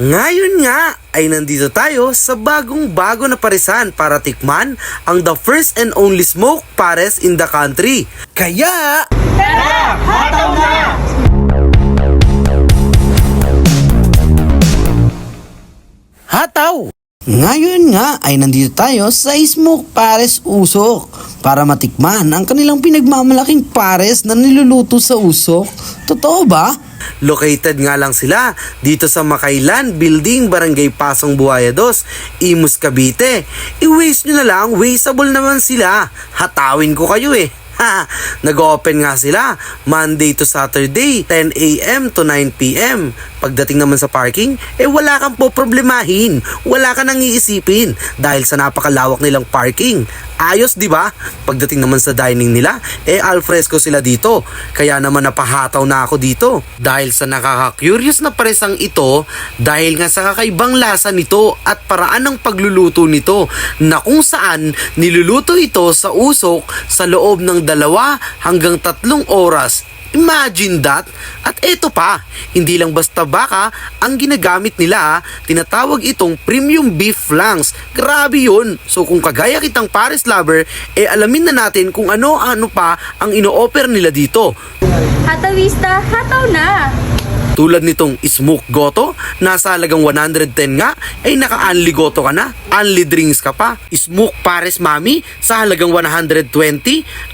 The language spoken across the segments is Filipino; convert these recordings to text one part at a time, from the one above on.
Ngayon nga ay nandito tayo sa bagong bago na parisan para tikman ang the first and only smoke pares in the country. Kaya... Hataw! Ngayon nga ay nandito tayo sa Smoke Pares Usok para matikman ang kanilang pinagmamalaking pares na niluluto sa usok. Totoo ba? Located nga lang sila dito sa Makailan Building, Barangay Pasong Buhaya 2, Imus, Cavite. I-waste nyo na lang, wasteable naman sila. Hatawin ko kayo eh. Nag-open nga sila Monday to Saturday 10 a.m. to 9 p.m. Pagdating naman sa parking, eh wala kang po problemahin. Wala ka nang iisipin dahil sa napakalawak nilang parking. Ayos, di ba? Pagdating naman sa dining nila, eh alfresco sila dito. Kaya naman napahataw na ako dito. Dahil sa nakaka-curious na paresang ito, dahil nga sa kakaibang lasa nito at paraan ng pagluluto nito na kung saan niluluto ito sa usok sa loob ng dalawa hanggang tatlong oras Imagine that. At eto pa, hindi lang basta baka ang ginagamit nila, tinatawag itong premium beef flanks. Grabe yun. So kung kagaya kitang Paris lover, eh alamin na natin kung ano-ano pa ang ino-offer nila dito. Hatawista, hataw na! Tulad nitong smoke goto, nasa halagang 110 nga, ay naka-unli goto ka na, unli drinks ka pa. Smoke pares mami, sa halagang 120,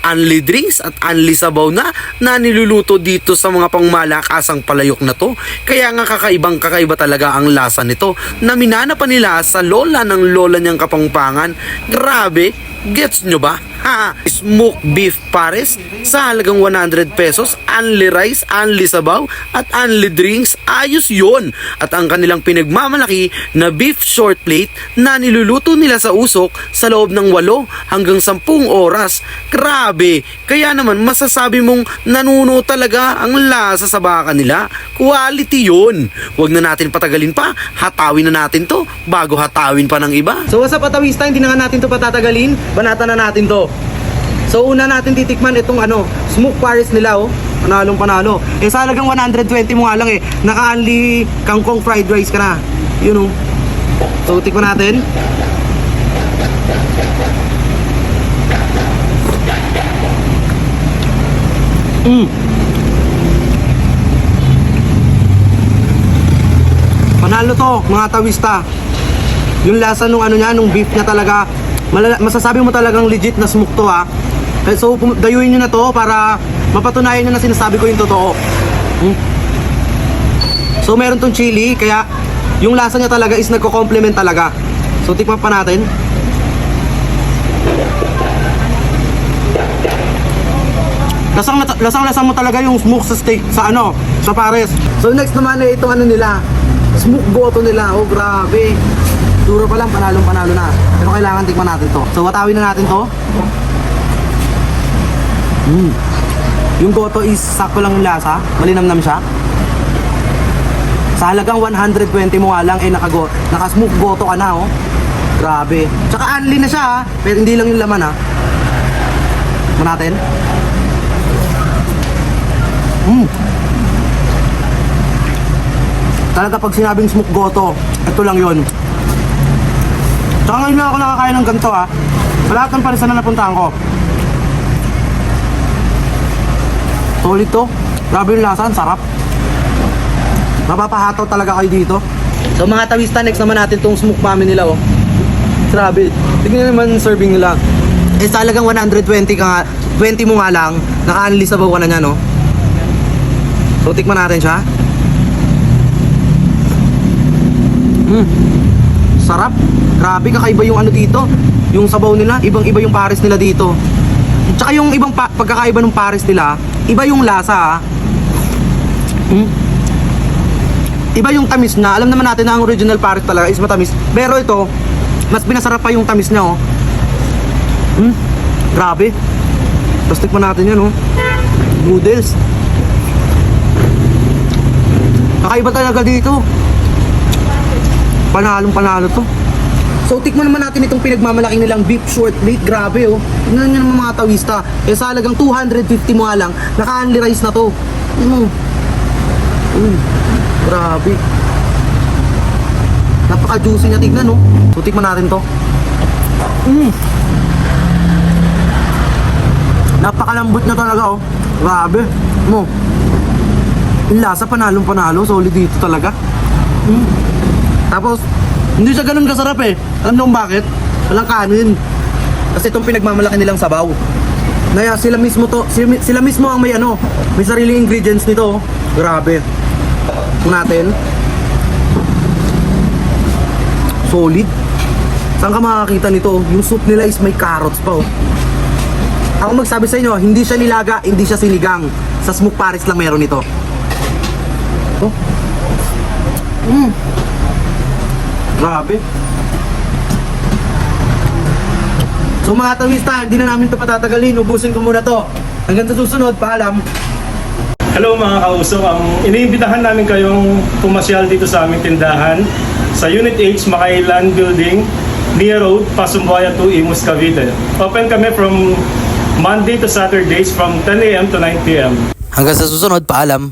unli drinks at unli sabaw na, na niluluto dito sa mga pangmalakasang palayok na to. Kaya nga kakaibang kakaiba talaga ang lasa nito, na minana pa nila sa lola ng lola niyang kapangpangan. Grabe, gets nyo ba? Ha, smoke beef pares sa halagang 100 pesos, unli rice, unli sabaw, at unli drinks, ayos yon. At ang kanilang pinagmamalaki na beef short plate na niluluto nila sa usok sa loob ng 8 hanggang 10 oras. Grabe! Kaya naman masasabi mong nanuno talaga ang lasa sa baka nila. Quality yon. Huwag na natin patagalin pa, hatawin na natin to bago hatawin pa ng iba. So what's up Atawista, hindi na nga natin to patatagalin, banata na natin to. So una natin titikman itong ano, smoke pares nila oh. Panalong panalo. Eh sa halagang 120 mo nga lang eh, naka-only kangkong fried rice ka na. Yun oh. So tikman natin. Mm. Panalo to, mga tawista. Yung lasa nung ano niya, nung beef niya talaga, malala- masasabi mo talagang legit na smoke to ha. So dayuin niyo na to para mapatunayan niyo na sinasabi ko yung totoo. Hmm. So meron tong chili, kaya yung lasa niya talaga is nagko-complement talaga. So tikman pa natin. Lasang lasang lasa mo talaga yung smoke sa steak sa ano, sa pares. So next naman eh itong ano nila, smoke goto nila. Oh, grabe. Duro pa lang panalong panalo na. Pero kailangan tikman natin to. So watawin na natin to. Mm. Yung goto is sakto lang yung lasa, malinamnam siya. Sa halagang 120 mo nga lang eh nakago, naka-smoke goto ka na oh. Grabe. Tsaka unli na siya ha, pero hindi lang yung laman ha. Tikman natin. Mm. Talaga pag sinabing smoke goto, ito lang yon. Tsaka ngayon lang ako nakakain ng ganito ha. Sa lahat ng parisan na napuntahan ko. Solid to. Grabe yung lasa, sarap. Mapapahataw talaga kayo dito. So mga tawista, next naman natin tong smoke mami nila oh. Grabe. Tignan naman yung serving nila. Eh sa halagang 120 ka nga, 20 mo nga lang, naka-unli sa bawa na niya no. So tikman natin siya. Mm. Sarap. Grabe kakaiba yung ano dito. Yung sabaw nila, ibang-iba yung pares nila dito. Tsaka yung ibang pa- pagkakaiba ng pares nila, iba yung lasa ah. Mm. Iba yung tamis na. Alam naman natin na ang original pares talaga is matamis. Pero ito, mas pinasarap pa yung tamis niya oh. Mm. Grabe. Tapos tikman natin yan oh. Noodles. Kakaiba talaga dito. Panalong panalo to. So tikman naman natin itong pinagmamalaki nilang beef short plate. Grabe oh. Tingnan nyo naman mga tawista. Eh sa halagang 250 mo lang, naka-unli rice na to. Ano? Mm. Grabe. napaka-juicy niya tignan, no? So, tikman natin to. Mm. Napakalambot na talaga, oh. Grabe. Mo. Lasa, panalong panalo. Solid dito talaga. Mm. Tapos, hindi siya ganun kasarap eh. Alam niyo kung bakit? Walang kanin. Kasi itong pinagmamalaki nilang sabaw. Naya sila mismo to, sila, sila mismo ang may ano, may sariling ingredients nito. Grabe. Kung natin. Solid. Saan ka makakita nito? Yung soup nila is may carrots pa oh. Ako magsabi sa inyo, hindi siya nilaga, hindi siya sinigang. Sa Smoke Paris lang meron ito. Oh. Mm. Grabe. So mga tawista, hindi na namin ito patatagalin. Ubusin ko muna to. Hanggang sa susunod, paalam. Hello mga kausok, ang iniimbitahan namin kayong pumasyal dito sa aming tindahan sa Unit H, Makailan Building, near road, Pasumbuaya 2, Imus, Cavite. Open kami from Monday to Saturdays from 10 a.m. to 9 p.m. Hanggang sa susunod, paalam.